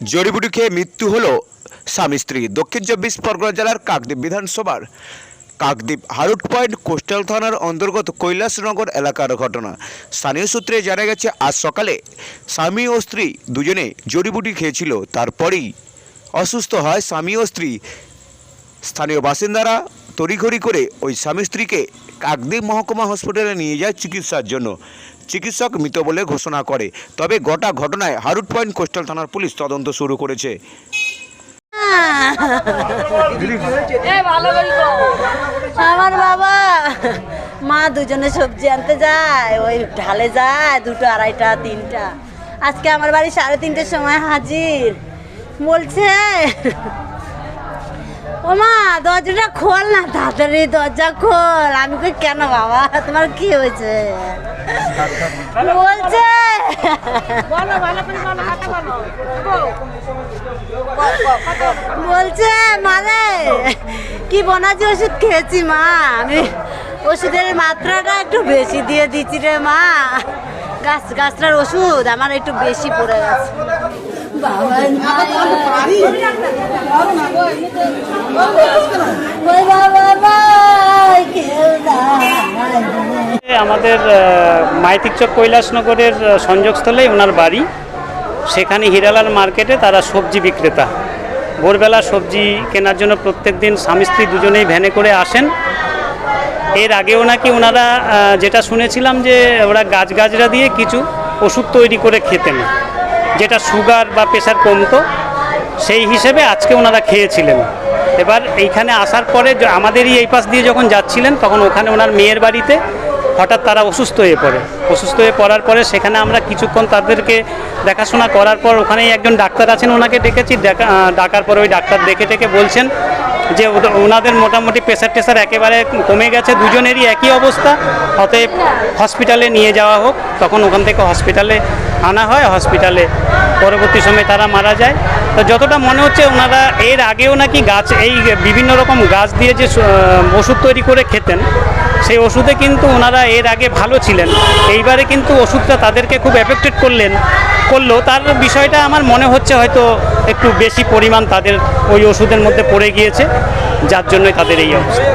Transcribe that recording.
জড়িবুটি খেয়ে মৃত্যু হলো স্বামী স্ত্রী। দক্ষিণ চব্বিশ পরগনা জেলার কাকদ্বীপ বিধানসভার কাকদ্বীপ হারুট পয়েন্ট কোস্টাল থানার অন্তর্গত কৈলাসনগর এলাকার ঘটনা। স্থানীয় সূত্রে জানা গেছে, আজ সকালে স্বামী ও স্ত্রী দুজনে জড়িবুটি খেয়েছিল। তারপরেই অসুস্থ হয় স্বামী ও স্ত্রী। স্থানীয় বাসিন্দারা তড়িঘড়ি করে ওই স্বামী স্ত্রীকে কাকদ্বীপ মহকুমা হসপিটালে নিয়ে যায় চিকিৎসার জন্য। চিকিৎসক মৃত বলে ঘোষণা করে। তবে গোটা ঘটনায় হারুট পয়েন্ট কোস্টাল থানার পুলিশ তদন্ত শুরু করেছে। আমার বাবা মা দুজনে সবজি আনতে যায় ওই ঢালে যায় দুটো আড়াইটা তিনটা। আজকে আমার বাড়ি সাড়ে তিনটের সময় হাজির। বলছে ও মা দরজাটা খোল না তাড়াতাড়ি দরজা খোল। আমি কই কেন বাবা? তোমার কি হয়েছে? বলছে। বলছে মানে কি বনাজি ওষুধ খেয়েছি মা? আমি ওষুধের মাত্রাটা একটু বেশি দিয়ে দিচ্ছি রে মা। গাছ গাছটার ওষুধ আমার একটু বেশি পড়ে গেছে। আমাদের মাইতিকচক কৈলাসনগরের সংযোগস্থলেই ওনার বাড়ি। সেখানে হিরালাল মার্কেটে তারা সবজি বিক্রেতা। ভোরবেলা সবজি কেনার জন্য প্রত্যেক দিন স্বামী স্ত্রী দুজনেই ভ্যানে করে আসেন। এর আগেও নাকি ওনারা যেটা শুনেছিলাম যে ওরা গাছ গাছরা দিয়ে কিছু ওষুধ তৈরি করে খেতেন। যেটা সুগার বা প্রেশার কমতো, সেই হিসেবে আজকে ওনারা খেয়েছিলেন। এবার এইখানে আসার পরে আমাদেরই এই পাশ দিয়ে যখন যাচ্ছিলেন, তখন ওখানে ওনার মেয়ের বাড়িতে হঠাৎ তারা অসুস্থ হয়ে পড়ে। অসুস্থ হয়ে পড়ার পরে সেখানে আমরা কিছুক্ষণ তাদেরকে দেখাশোনা করার পর ওখানেই একজন ডাক্তার আছেন ওনাকে ডেকেছি। ডাকার পরে ওই ডাক্তার দেখে টেকে বলছেন যে ওনাদের মোটামুটি প্রেশার টেশার একেবারে কমে গেছে, দুজনেরই একই অবস্থা। অতএব হসপিটালে নিয়ে যাওয়া হোক, তখন ওখান থেকে হসপিটালে আনা হয় হসপিটালে পরবর্তী সময়ে তারা মারা যায়। তো যতটা মনে হচ্ছে ওনারা এর আগেও নাকি গাছ, এই বিভিন্ন রকম গাছ দিয়ে যে ওষুধ তৈরি করে খেতেন সেই ওষুধে কিন্তু ওনারা এর আগে ভালো ছিলেন। এইবারে কিন্তু ওষুধটা তাদেরকে খুব এফেক্টেড করলেন, করল। তার বিষয়টা আমার মনে হচ্ছে হয়তো একটু বেশি পরিমাণ তাদের ওই ওষুধের মধ্যে পড়ে গিয়েছে, যার জন্যই তাদের এই অবস্থা।